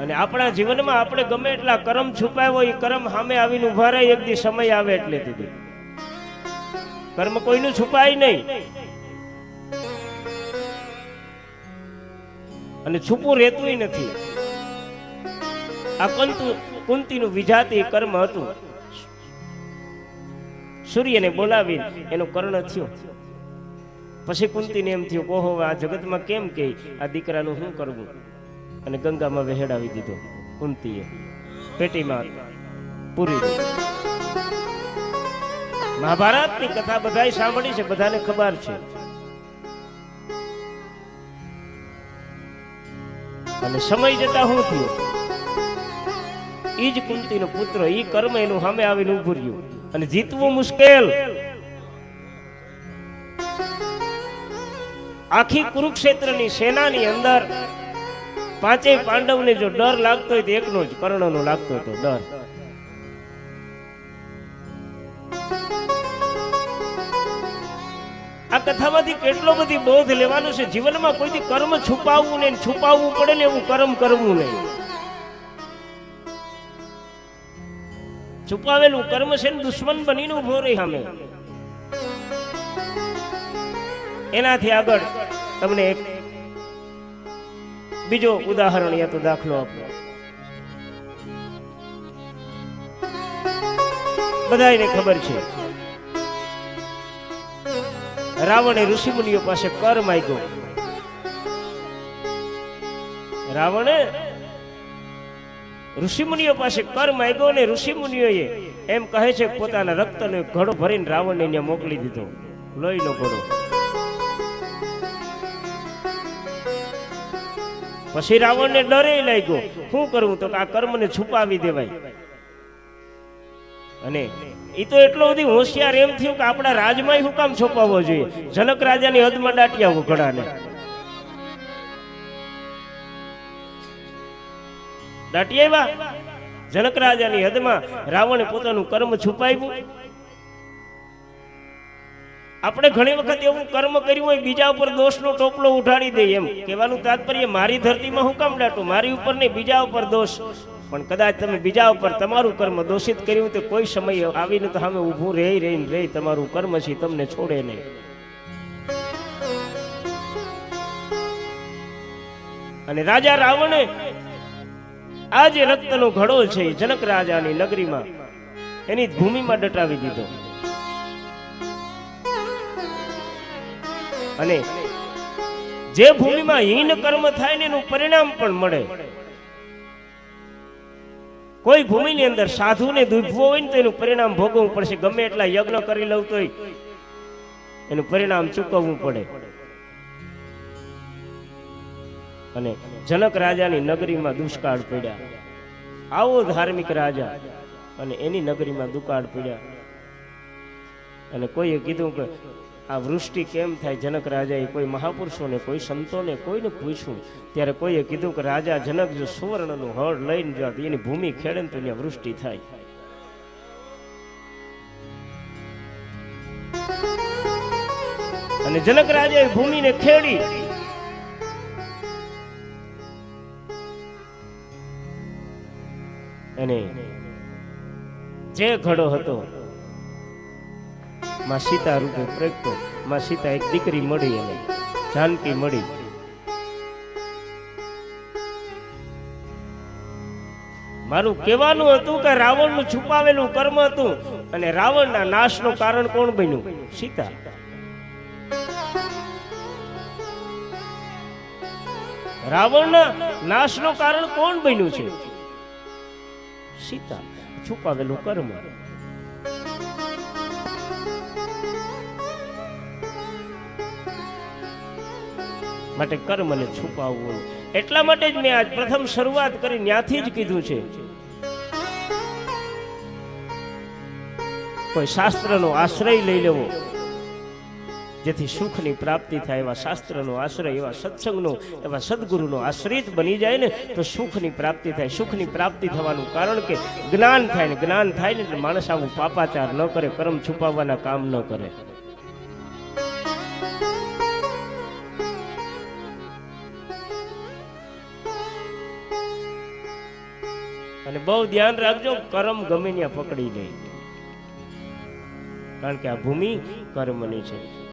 અને આપણા જીવનમાં આપણે ગમે એટલા કરમ છુપાવ્યો એ કરમ સામે આવીને ઊભા રહે, એક દી સમય આવે એટલે દીધી કર્મ કોઈનું છુપાય નહીં. અને છુપું રહેતું નથી. આ કંતુ, કુંતીનું વિજાતી કર્મ હતું. સૂર્યને બોલાવી એનું કર્ણ થયો. પછી કુંતીને એમ થયું, ઓહો, આ જગતમાં કેમ કે આ દીકરાનું શું કરવું? અને ગંગામાં વહેડાવી દીધો કુંતીએ. પેટીમાં પૂરી મહાભારતની કથા બધાએ સાંભળી છે, બધાને ખબર છે. અને સમય જતા હું થયું. ઈ જ કુંતીનો પુત્ર, ઈ કર્મ એનું સામે આવીને ઉભું રહ્યું. અને જીતવું મુશ્કેલ. આખી કુરુક્ષેત્રની સેનાની અંદર પાંચેય પાંડવને જો ડર લાગતો હોય તો એકનો જ, કર્ણનો લાગતો હતો ડર. આ કથામાંથી કેટલો બધી બોધ લેવાનો છે. જીવનમાં કોઈથી કર્મ છુપાવવું નહીં, છુપાવવું પડે ને એવું કર્મ કરવું નહીં. છુપાવેલું કર્મ છે ને દુશ્મન બનીને ઊભો રહી સામે. એનાથી આગળ તમને એક બીજો ઉદાહરણ યા તો દાખલો આપો. બધાને ખબર છે. રાવણે ઋષિમુનિઓ પાસે કર માગ્યો. રાવણે ઋષિમુનિઓ પાસે કર માગ્યો ને ઋષિમુનિઓએ એમ કહે છે પોતાના રક્તનો ઘડો ભરીને રાવણને મોકલી દીધો. લોહીનો ઘડો. પછી રાવણને ડરે લાગ્યો. શું કરવું? તો આ કર્મને છુપાવી દેવાય. અને એ તો એટલો બધી હોશિયાર એમ થયું કે આપણા રાજમાં શું કામ છુપાવવો જોઈએ? જનક રાજાની હદમાં દાટિયા ઘડાને દાટી આવ્યા. જનક રાજાની હદમાં રાવણે પોતાનું કર્મ છુપાવ્યું. આપણે ઘણી વખત એવું કર્મ કર્યું હોય, બીજા ઉપર દોષનો ટોપલો ઉઠાડી દઈએ એમ. કહેવાનું તાત્પર્ય, મારી ધરતીમાં હું કામ ડાટું? મારી ઉપર નહીં, બીજા ઉપર દોષ. પણ કદાચ તમે બીજા ઉપર તમારું કર્મ દોષિત કર્યું તો કોઈ સમય આવીને તો સામે ઊભું રહી રહીને રહી તમારું કર્મ છે તમને છોડે નહીં. અને રાજા રાવણે આ જે રક્તનો ઘડો છે જનક રાજાની નગરીમાં એની ભૂમિમાં ડટાવી દીધો. અને જે ભૂમિમાં હીન કર્મ થાય ને એનું પરિણામ પણ મળે. કોઈ ભૂમિની અંદર સાધુને દુભવો હોય ને તો એનું પરિણામ ભોગવવું પડશે. ગમે એટલા યજ્ઞ કરી લઉં તોય એનું પરિણામ ચૂકવવું પડે. અને જનક રાજાની નગરીમાં દુષ્કાળ પડ્યા. આવો ધાર્મિક રાજા અને એની નગરીમાં દુકાળ પડ્યા. અને કોઈએ કીધું કે આ વૃષ્ટિ કેમ થાય? જનક રાજાએ કોઈ મહાપુરુષોને, કોઈ સંતોને, કોઈને પૂછ્યું? ત્યારે કોઈએ કીધું કે રાજા જનક જો સુવર્ણનું હળ લઈને જો એની ભૂમિ ખેડે તો ત્યાં વૃષ્ટિ થાય. અને જનક રાજાએ ભૂમિને ખેડી. અને જે ઘડો હતો માં સીતા રૂપે પ્રગટો માં સીતા એક દીકરી મળી એને જાનકી મળી. મારું કહેવાનું હતું કે રાવણનું છુપાવેલું કર્મ હતું અને રાવણના નાશનું કારણ કોણ બન્યું? સીતા. રાવણના નાશનું કારણ કોણ બન્યું છે? સીતા. છુપાવેલું કર્મ. માટે કર્મને છુપાવવું. એટલા માટે જ મેં આજ પ્રથમ શરૂઆત કરી ત્યાંથી જ કીધું છે. કોઈ શાસ્ત્રનો આશ્રય લઈ લેવો. જેથી સુખની પ્રાપ્તિ થાય, એવા શાસ્ત્રનો આશ્રય, એવા સત્સંગનો, એવા સદગુરુનો આશ્રિત બની જાય ને, તો સુખની પ્રાપ્તિ થાય. સુખની પ્રાપ્તિ થવાનું કારણ કે જ્ઞાન થાય ને, જ્ઞાન થાય ને એટલે માણસ આવું પાપાચાર ન કરે, કર્મ છુપાવવાના કામ ન કરે. અને બહુ ધ્યાન રાખજો, કર્મ ગમે ત્યાં પકડી લે. કારણ કે આ ભૂમિ કર્મની છે.